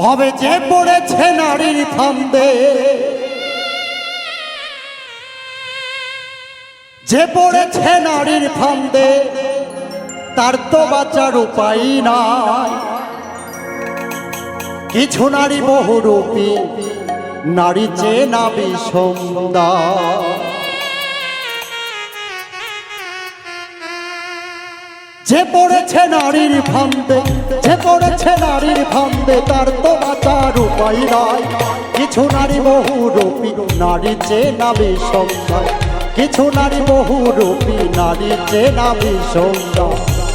ভবে যে পড়েছে নারীর ফান্দে, যে পড়েছে নারীর ফান্দে, তার তো বাঁচার উপায় নাই। কিছু নারী বহুরূপী, নারী চেনা বিষন্দর যে পড়েছে নারীর ফান্দে যে পড়েছে নারীর ফান্দে তার তো বাঁচার উপায় নাই। কিছু নারী বহুরূপী, নারী যে নামে সন্ধ্যায় কিছু নারী বহু বহুরূপী, নারী যে নামে বিষন্দর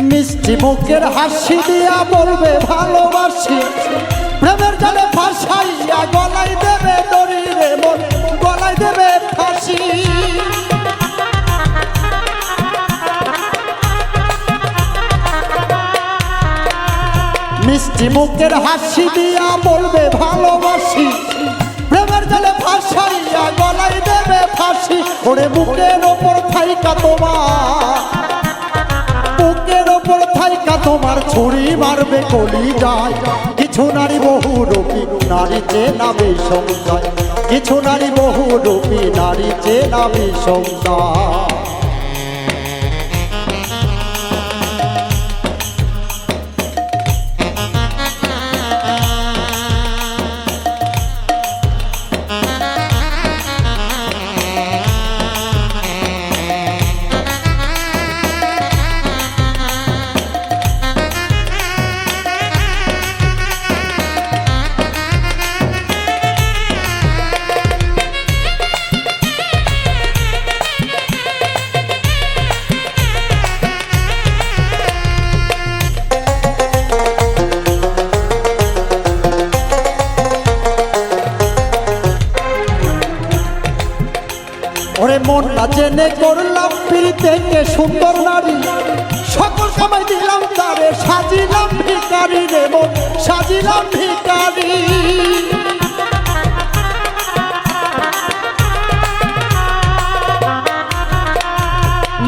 মিষ্টি মুখের হাসি দিয়া বলবে, ভালোবাসি। প্রেমের জালে ফাঁসাইয়া গলায় দেবে দড়ি মন, গলায় দেবে ফাঁসি। মিষ্টি মুখের হাসি দিয়া বলবে, ভালোবাসি। প্রেমের জালে ফাঁসাইয়া গলায় দেবে ফাঁসি। ওরে বুকের ওপর থাইকা তোমার। ওপর তোমার ছুরি মারবে কলি যায় কিছু নারী বহু রূপী, নারী চেনাবে সংসায় কিছু নারী বহু রূপী, নারী চেনাবে সংসার ওরে মন না জেনে করলাম পিড়িতে সুন্দর নারী। সকল সময় দিলাম তারে, সাজিলাম ভিকারি রে মন, সাজিলাম ভিকারি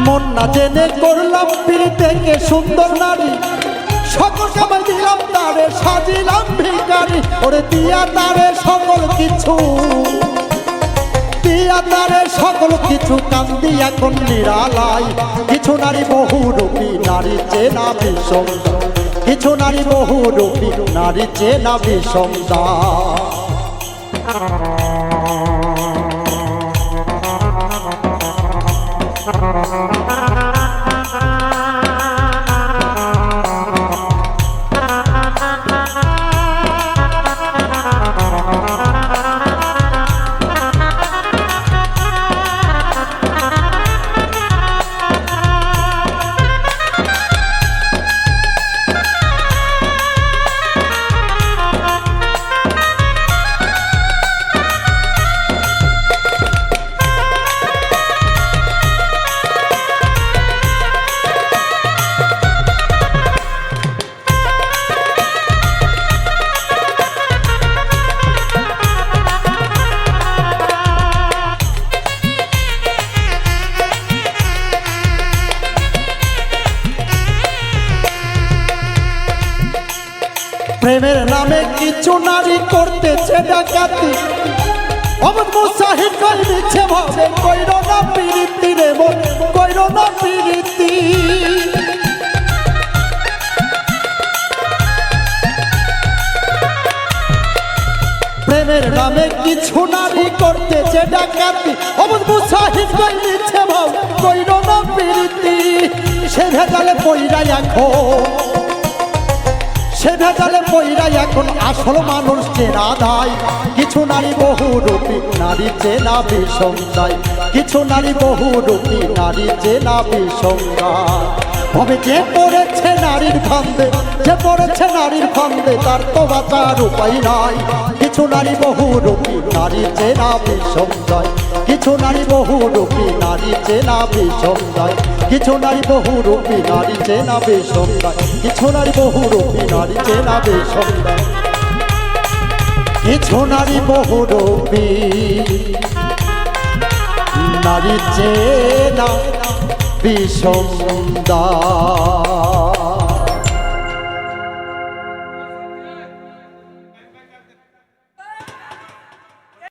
মন না জেনে করলাম পিড়িতে সুন্দর নারী। সকল সময় দিলাম তারে, সাজিলাম ভিকারি ওরে দিয়া তারে সকল কিছু। দিয়া তারে সকল কিছু কান্দি এখন নিরালাই কিছু নারী বহু রূপী, নারী চেনা বিষম। কিছু নারী বহু রূপী, নারী চেনা বিষম প্রেমের নামে কিছু নারী করতেছে ডাকাতি। অমন মুসাহিদ কই দিচ্ছে ভাবে কইর না পিরিতি রে মন, কইর না পিরিতি। প্রেমের নামে কিছু নারী করতেছে ডাকাতি। অমন মুসাহিদ কই দিচ্ছে ভাব কইর না পিরিতি। সে ভেজালে পইরা এখন সে ভেজালে পইরা এখন আসল মানুষ চেনা দায়। কিছু নারী বহু রূপী, নারী চেনা বিষম কিছু নারী বহু রূপী, নারী চেনা বিষম দায় তবে যে পড়েছে নারীর ফান্দে যে পড়েছে নারীর ফান্দে তার তো বাঁচার উপায় নাই। কিছু নারী বহু রূপী, নারী চেনা বিষম যায় কিছু নারী বহু রূপী নারী চেনা বিষম যায় কিছু নারী বহু রূপী নারী চেনা বিষম যায় কিছু নারী বহু রূপী নারী চেনা বিষম যায় কিছু নারী বহু রূপী নারী চেনা বিষম যায়